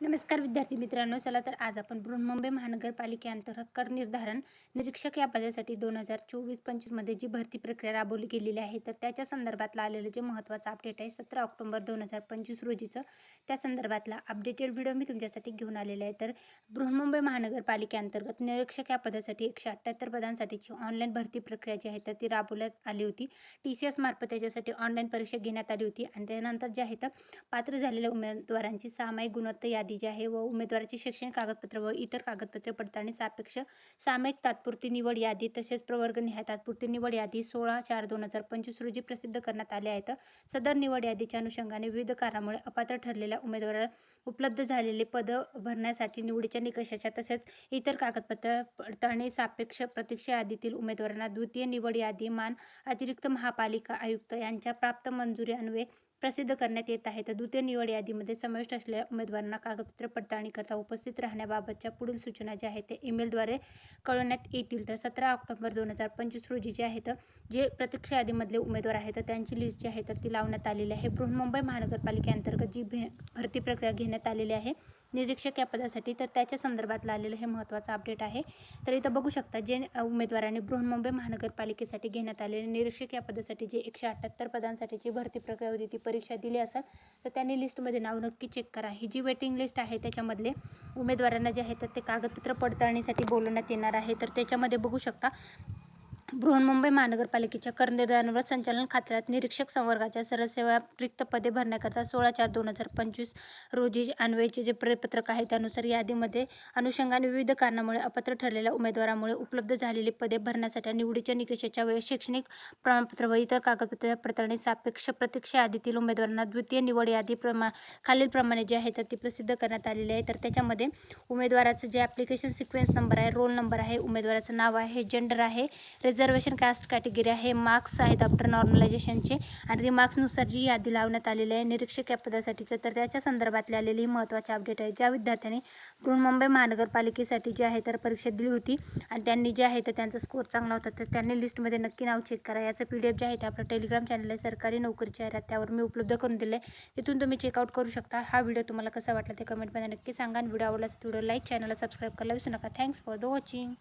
नमस्कार विद्यार्थी मित्रांनो चला तर आज आपण बृहन्मुंबई महानगरपालिकेअंतर्गत कर निर्धारण निरीक्षक या पदासाठी दोन हजार चोवीस पंचवीसमध्ये जी भरती प्रक्रिया राबवली गेलेली आहे तर त्याच्या संदर्भातला आलेलं जे महत्त्वाचं अपडेट आहे सतरा ऑक्टोबर दोन हजार पंचवीस रोजीचं त्या संदर्भातला अपडेटेड व्हिडिओ मी तुमच्यासाठी घेऊन आलेला आहे. तर बृहन्मुंबई महानगरपालिकेअंतर्गत निरीक्षक या पदासाठी एकशे अठ्ठ्याहत्तर पदांसाठीची ऑनलाईन भरती प्रक्रिया जी आहे तर ती राबवण्यात आली होती. टी सी एस मार्फत त्याच्यासाठी ऑनलाईन परीक्षा घेण्यात आली होती आणि त्यानंतर जे आहे तर पात्र झालेल्या उमेदवारांची सामायिक गुणवत्ता यादी जी आहे व उमेदवाराची शैक्षणिक कागदपत्र व इतर कागदपत्रे पडताळणी सापेक्ष सामायिक तात्पुरती निवड यादी तसेच प्रवर्गनिहाय तात्पुरती निवड यादी सोळा चार दोन हजार पंचवीस रोजी प्रसिद्ध करण्यात आले आहेत. सदर निवड यादीच्या अनुषंगाने विविध कारणामुळे अपात्र ठरलेल्या उमेदवाराला उपलब्ध झालेले पद भरण्यासाठी निवडीच्या निकषाच्या तसेच इतर कागदपत्र पडताळणी सापेक्ष प्रतीक्षा यादीतील उमेदवारांना द्वितीय निवड यादी मान अतिरिक्त महापालिका आयुक्त यांच्या प्राप्त मंजुरी अन्वये प्रसिद्ध करण्यात येत आहे. तर द्वितीय निवड यादीमध्ये समाविष्ट असलेल्या उमेदवारांना कागदपत्र पडताळणीकरता उपस्थित राहण्याबाबतच्या पुढील सूचना ज्या आहेत ते ईमेलद्वारे कळवण्यात येतील. तर सतरा ऑक्टोबर दोन हजार पंचवीस रोजी जे आहेत जे प्रत्यक्ष यादीमधले उमेदवार आहेत तर त्यांची लिस्ट जी आहे तर ती लावण्यात आलेली आहे. बृहन्मुंबई महानगरपालिकेअंतर्गत जी भे भरती प्रक्रिया घेण्यात आलेली आहे निरीक्षक या पदासाठी तर त्याच्या संदर्भात आलेलं हे महत्त्वाचं अपडेट आहे. तर इथं बघू शकता जे उमेदवारांनी बृहन्मुंबई महानगरपालिकेसाठी घेण्यात आलेले निरीक्षक या पदासाठी जे एकशे अठ्ठ्याहत्तर पदांसाठीची भरती प्रक्रिया होती ती परीक्षा दिली असेल तर त्यांनी लिस्टमध्ये नाव नक्की चेक करा. ही जी वेटिंग लिस्ट आहे त्याच्यामधले उमेदवारांना जे आहे तर ते कागदपत्र पडताळणीसाठी बोलवण्यात येणार आहे. तर त्याच्यामध्ये बघू शकता बृहन्मुंबई महानगरपालिकेच्या करनिर्धारणावर संचालन खात्यात निरीक्षक संवर्गाच्या सरसेवा रिक्त पदे भरण्याकरता सोळा चार दोन हजार पंचवीस रोजी अन्वयचे जे प्रपत्रक आहे त्यानुसार यादीमध्ये अनुषंगाने विविध कारणामुळे अपात्र ठरलेल्या उमेदवारामुळे उपलब्ध झालेली पदे भरण्यासाठी निवडीच्या निकषाच्या वेळी शैक्षणिक प्रमाणपत्र व इतर कागदपत्र प्रकरणी सापेक्ष प्रतीक्षा यादीतील उमेदवारांना द्वितीय निवड यादी प्रमा खालीलप्रमाणे जे आहे तर ती प्रसिद्ध करण्यात आलेली आहे. तर त्याच्यामध्ये उमेदवाराचं जे ॲप्लिकेशन सिक्वेन्स नंबर आहे रोल नंबर आहे उमेदवाराचं नाव आहे जेंडर आहे रिझर्वेशन कास्ट कॅटेगरी आहे. मार्क्स आहेत आफ्टर नॉर्मलायझेशनचे आणि रिमार्क्सनुसार जी यादी लावण्यात आलेली आहे निरीक्षक या पदासाठीचं तर त्याच्या संदर्भातली आलेली महत्त्वाची अपडेट आहे. ज्या विद्यार्थ्यांनी पूर्ण मुंबई महानगरपालिकेसाठी जी आहे तर परीक्षा दिली होती. आणि त्यांनी जे आहे तर त्यांचा स्कोर चांगला होता. तर त्यांनी लिस्टमध्ये नक्की नाव चेक करा. याचं पी डी एफ जे आहे ते आपलं टेलिग्राम चॅनल आहे सरकारी नोकरी जाहिरात त्यावर मी उपलब्ध करून दिले तिथून तुम्ही चेकआउट करू शकता. हा व्हिडिओ तुम्हाला कसा वाटला ते कमेंटमध्ये नक्की सांगा. आणि व्हिडिओ आवडला तर व्हिडिओ लाईक चॅनलला सबस्क्राईब करायला विसरू नका. Thanks for the watching